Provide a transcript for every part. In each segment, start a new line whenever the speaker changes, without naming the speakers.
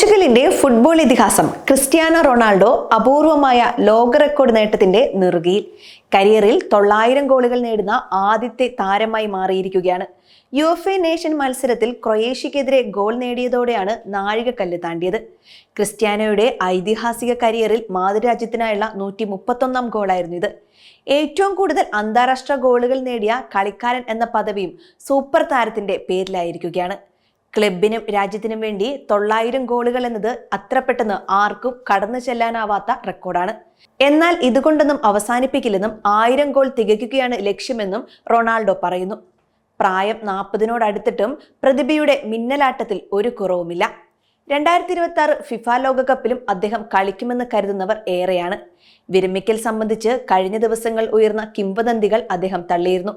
പോർച്ചുഗലിന്റെ ഫുട്ബോൾ ഇതിഹാസം Cristiano Ronaldo അപൂർവമായ ലോക റെക്കോർഡ് നേട്ടത്തിന്റെ നെറുകയിൽ. കരിയറിൽ തൊള്ളായിരം ഗോളുകൾ നേടുന്ന ആദ്യത്തെ താരമായി മാറിയിരിക്കുകയാണ്. യു എഫ് എ നേഷൻ മത്സരത്തിൽ ക്രൊയേഷ്യക്കെതിരെ ഗോൾ നേടിയതോടെയാണ് നാഴികക്കല്ല് താണ്ടിയത്. ക്രിസ്ത്യാനോയുടെ ഐതിഹാസിക കരിയറിൽ മാതൃരാജ്യത്തിനായുള്ള നൂറ്റി മുപ്പത്തൊന്നാം ഗോളായിരുന്നു ഇത്. ഏറ്റവും കൂടുതൽ അന്താരാഷ്ട്ര ഗോളുകൾ നേടിയ കളിക്കാരൻ എന്ന പദവിയും സൂപ്പർ താരത്തിന്റെ പേരിലായിരിക്കുകയാണ്. ക്ലബിനും രാജ്യത്തിനും വേണ്ടി തൊള്ളായിരം ഗോളുകൾ എന്നത് അത്ര പെട്ടെന്ന് ആർക്കും കടന്നു ചെല്ലാനാവാത്ത റെക്കോർഡാണ്. എന്നാൽ ഇതുകൊണ്ടൊന്നും അവസാനിപ്പിക്കില്ലെന്നും ആയിരം ഗോൾ തികയ്ക്കുകയാണ് ലക്ഷ്യമെന്നും റൊണാൾഡോ പറയുന്നു. പ്രായം നാൽപ്പതിനോടടുത്തിട്ടും പ്രതിഭയുടെ മിന്നലാട്ടത്തിൽ ഒരു കുറവുമില്ല. രണ്ടായിരത്തി ഇരുപത്തി ആറ് ഫിഫ ലോകകപ്പിലും അദ്ദേഹം കളിക്കുമെന്ന് കരുതുന്നവർ ഏറെയാണ്. വിരമിക്കൽ സംബന്ധിച്ച് കഴിഞ്ഞ ദിവസങ്ങൾ ഉയർന്ന കിംവദന്തികൾ അദ്ദേഹം തള്ളിയിരുന്നു.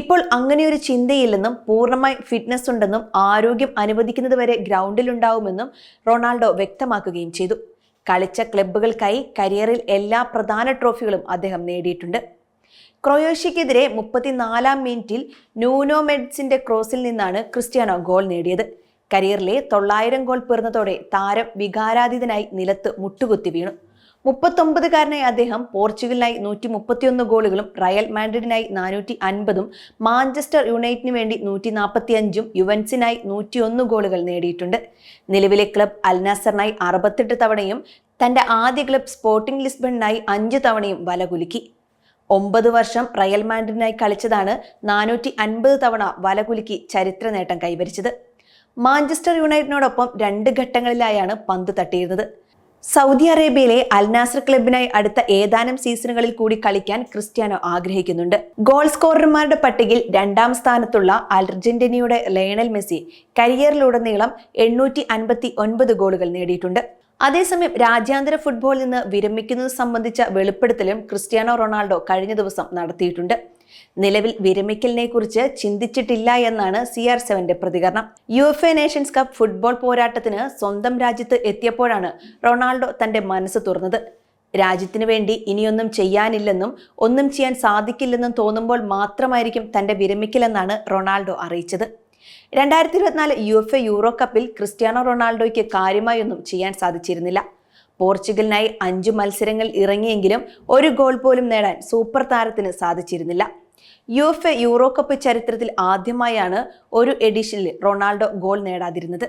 ഇപ്പോൾ അങ്ങനെയൊരു ചിന്തയില്ലെന്നും പൂർണമായി ഫിറ്റ്നസ് ഉണ്ടെന്നും ആരോഗ്യം അനുവദിക്കുന്നതുവരെ ഗ്രൗണ്ടിലുണ്ടാവുമെന്നും റൊണാൾഡോ വ്യക്തമാക്കുകയും ചെയ്തു. കളിച്ച ക്ലബ്ബുകൾക്കായി കരിയറിൽ എല്ലാ പ്രധാന ട്രോഫികളും അദ്ദേഹം നേടിയിട്ടുണ്ട്. ക്രൊയേഷ്യക്കെതിരെ മുപ്പത്തിനാലാം മിനിറ്റിൽ ന്യൂനോമെഡ്സിന്റെ ക്രോസിൽ നിന്നാണ് ക്രിസ്ത്യാനോ ഗോൾ നേടിയത്. കരിയറിലെ തൊള്ളായിരം ഗോൾ പിറന്നതോടെ താരം വികാരാതീതനായി നിലത്ത് മുട്ടുകുത്തി വീണു. മുപ്പത്തൊമ്പതുകാരനായ അദ്ദേഹം പോർച്ചുഗലിനായി നൂറ്റി മുപ്പത്തിയൊന്ന് ഗോളുകളും റയൽ മാൻഡ്രിഡിനായി നാനൂറ്റി അൻപതും മാഞ്ചസ്റ്റർ യുണൈറ്റിന് വേണ്ടി നൂറ്റി നാൽപ്പത്തി അഞ്ചും യുവൻസിനായി നൂറ്റിയൊന്ന് ഗോളുകൾ നേടിയിട്ടുണ്ട്. നിലവിലെ ക്ലബ് അൽനാസറിനായി അറുപത്തെട്ട് തവണയും തന്റെ ആദ്യ ക്ലബ് സ്പോർട്ടിംഗ് ലിസ്ബണിനായി അഞ്ച് തവണയും വലകുലുക്കി ഒമ്പത് വർഷം റയൽ മാൻഡ്രിഡിനായി കളിച്ചതാണ് നാനൂറ്റി അൻപത് തവണ വലകുലുക്കി ചരിത്ര നേട്ടം കൈവരിച്ചത്. മാഞ്ചസ്റ്റർ യുണൈറ്റിനോടൊപ്പം രണ്ട് ഘട്ടങ്ങളിലായാണ് പന്ത് തട്ടിയിരുന്നത്. സൗദി അറേബ്യയിലെ അൽനാസർ ക്ലബിനായി അടുത്ത ഏതാനും സീസണുകളിൽ കൂടി കളിക്കാൻ ക്രിസ്ത്യാനോ ആഗ്രഹിക്കുന്നുണ്ട്. ഗോൾ സ്കോറർമാരുടെ പട്ടികയിൽ രണ്ടാം സ്ഥാനത്തുള്ള അർജന്റീനയുടെ ലയണൽ മെസ്സി കരിയറിലുടനീളം എണ്ണൂറ്റി അൻപത്തി ഒൻപത് ഗോളുകൾ നേടിയിട്ടുണ്ട്. അതേസമയം രാജ്യാന്തര ഫുട്ബോളിൽ നിന്ന് വിരമിക്കുന്നത് സംബന്ധിച്ച വെളിപ്പെടുത്തലും ക്രിസ്ത്യാനോ റൊണാൾഡോ കഴിഞ്ഞ ദിവസം നടത്തിയിട്ടുണ്ട്. നിലവിൽ വിരമിക്കലിനെ കുറിച്ച് ചിന്തിച്ചിട്ടില്ല എന്നാണ് സി ആർ സെവന്റെ പ്രതികരണം. U F A Nations cup football പോരാട്ടത്തിന് സ്വന്തം രാജ്യത്ത് എത്തിയപ്പോഴാണ് റൊണാൾഡോ തന്റെ മനസ്സ് തുറന്നത്. രാജ്യത്തിനു വേണ്ടി ഇനിയൊന്നും ചെയ്യാനില്ലെന്നും ഒന്നും ചെയ്യാൻ സാധിക്കില്ലെന്നും തോന്നുമ്പോൾ മാത്രമായിരിക്കും തന്റെ വിരമിക്കലെന്നാണ് റൊണാൾഡോ അറിയിച്ചത്. രണ്ടായിരത്തി ഇരുപത്തിനാല് യു എഫ് എ യൂറോ കപ്പിൽ ക്രിസ്ത്യാനോ റൊണാൾഡോയ്ക്ക് കാര്യമായൊന്നും ചെയ്യാൻ സാധിച്ചിരുന്നില്ല. പോർച്ചുഗലിനായി അഞ്ചു മത്സരങ്ങൾ ഇറങ്ങിയെങ്കിലും ഒരു ഗോൾ പോലും നേടാൻ സൂപ്പർ താരത്തിന് സാധിച്ചിരുന്നില്ല. U F A Euro cup ചരിത്രത്തിൽ ആദ്യമായാണ് ഒരു എഡിഷനിൽ റൊണാൾഡോ ഗോൾ നേടാതിരുന്നത്.